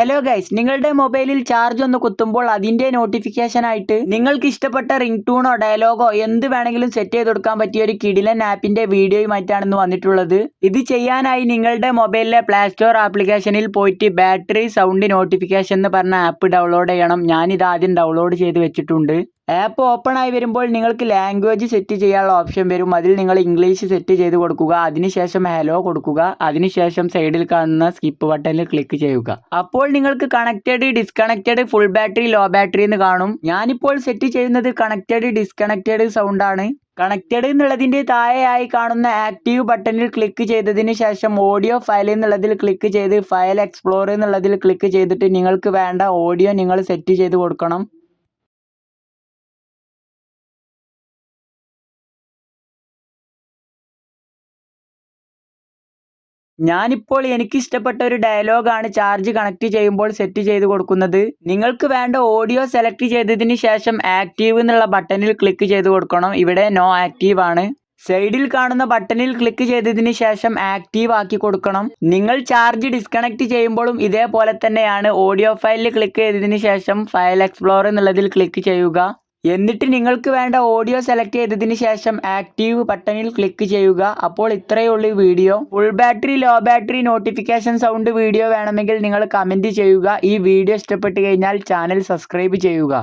Hello guys നിങ്ങളുടെ മൊബൈലിൽ charge ഒന്ന് കുത്തുമ്പോൾ അതിന്റെ നോട്ടിഫിക്കേഷൻ ആയിട്ട് നിങ്ങൾക്ക് ഇഷ്ടപ്പെട്ട റിംഗ് ടൂണോ ഡയലോഗോ എന്ത് വേണമെങ്കിലും സെറ്റ് ചെയ്ത് കൊടുക്കാൻ പറ്റിയ ഒരു കിടിലൻ ആപ്പിന്റെ വീഡിയോയുമായിട്ടാണ് ഇന്ന് വന്നിട്ടുള്ളത്. ഇത് ചെയ്യാനായി നിങ്ങളുടെ മൊബൈലിലെ പ്ലേ സ്റ്റോർ ആപ്ലിക്കേഷനിൽ പോയിട്ട് ബാറ്ററി സൗണ്ട് നോട്ടിഫിക്കേഷൻ എന്ന് പറഞ്ഞ ആപ്പ് ഡൗൺലോഡ് ചെയ്യണം. ഞാനിത് ആദ്യം ഡൗൺലോഡ് ചെയ്ത് വെച്ചിട്ടുണ്ട്. ആപ്പ് ഓപ്പൺ ആയി വരുമ്പോൾ നിങ്ങൾക്ക് ലാംഗ്വേജ് സെറ്റ് ചെയ്യാനുള്ള ഓപ്ഷൻ വരും. അതിൽ നിങ്ങൾ ഇംഗ്ലീഷ് സെറ്റ് ചെയ്ത് കൊടുക്കുക. അതിനുശേഷം ഹലോ കൊടുക്കുക. അതിനുശേഷം സൈഡിൽ കാണുന്ന സ്കിപ്പ് ബട്ടണിൽ ക്ലിക്ക് ചെയ്യുക. അപ്പോൾ നിങ്ങൾക്ക് connected disconnected full battery low battery എന്ന് കാണും. ഞാനിപ്പോൾ സെറ്റ് ചെയ്യുന്നത് കണക്റ്റഡ് ഡിസ്കണക്റ്റഡ് സൗണ്ട് ആണ്. കണക്റ്റഡ് എന്നുള്ളതിന്റെ താഴെയായി കാണുന്ന ആക്റ്റീവ് ബട്ടണിൽ ക്ലിക്ക് ചെയ്തതിന് ശേഷം ഓഡിയോ ഫയൽ എന്നുള്ളതിൽ ക്ലിക്ക് ചെയ്ത് ഫയൽ എക്സ്പ്ലോർ എന്നുള്ളതിൽ ക്ലിക്ക് ചെയ്തിട്ട് നിങ്ങൾക്ക് വേണ്ട ഓഡിയോ നിങ്ങൾ സെറ്റ് ചെയ്ത് കൊടുക്കണം. ഞാനിപ്പോൾ എനിക്ക് ഇഷ്ടപ്പെട്ട ഒരു ഡയലോഗാണ് ചാർജ് കണക്ട് ചെയ്യുമ്പോൾ സെറ്റ് ചെയ്ത് കൊടുക്കുന്നത്. നിങ്ങൾക്ക് വേണ്ട ഓഡിയോ സെലക്ട് ചെയ്തതിന് ശേഷം ആക്റ്റീവ് എന്നുള്ള ബട്ടണിൽ ക്ലിക്ക് ചെയ്ത് കൊടുക്കണം. ഇവിടെ നോ ആക്റ്റീവ് ആണ്. സൈഡിൽ കാണുന്ന ബട്ടണിൽ ക്ലിക്ക് ചെയ്തതിന് ശേഷം ആക്റ്റീവ് ആക്കി കൊടുക്കണം. നിങ്ങൾ ചാർജ് ഡിസ്കണക്ട് ചെയ്യുമ്പോഴും ഇതേപോലെ തന്നെയാണ് ഓഡിയോ ഫയലിൽ ക്ലിക്ക് ചെയ്തതിന് ശേഷം ഫയൽ എക്സ്പ്ലോർ എന്നുള്ളതിൽ ക്ലിക്ക് ചെയ്യുക. എന്നിട്ട് നിങ്ങൾക്ക് വേണ്ട ഓഡിയോ സെലക്ട് ചെയ്തതിന് ശേഷം ആക്റ്റീവ് ബട്ടണിൽ ക്ലിക്ക് ചെയ്യുക. അപ്പോൾ ഇത്രയേ ഉള്ളൂ video full battery low battery notification sound video വേണമെങ്കിൽ നിങ്ങൾ കമന്റ് ചെയ്യുക. ഈ വീഡിയോ ഇഷ്ടപ്പെട്ട് കഴിഞ്ഞാൽ ചാനൽ സബ്സ്ക്രൈബ് ചെയ്യുക.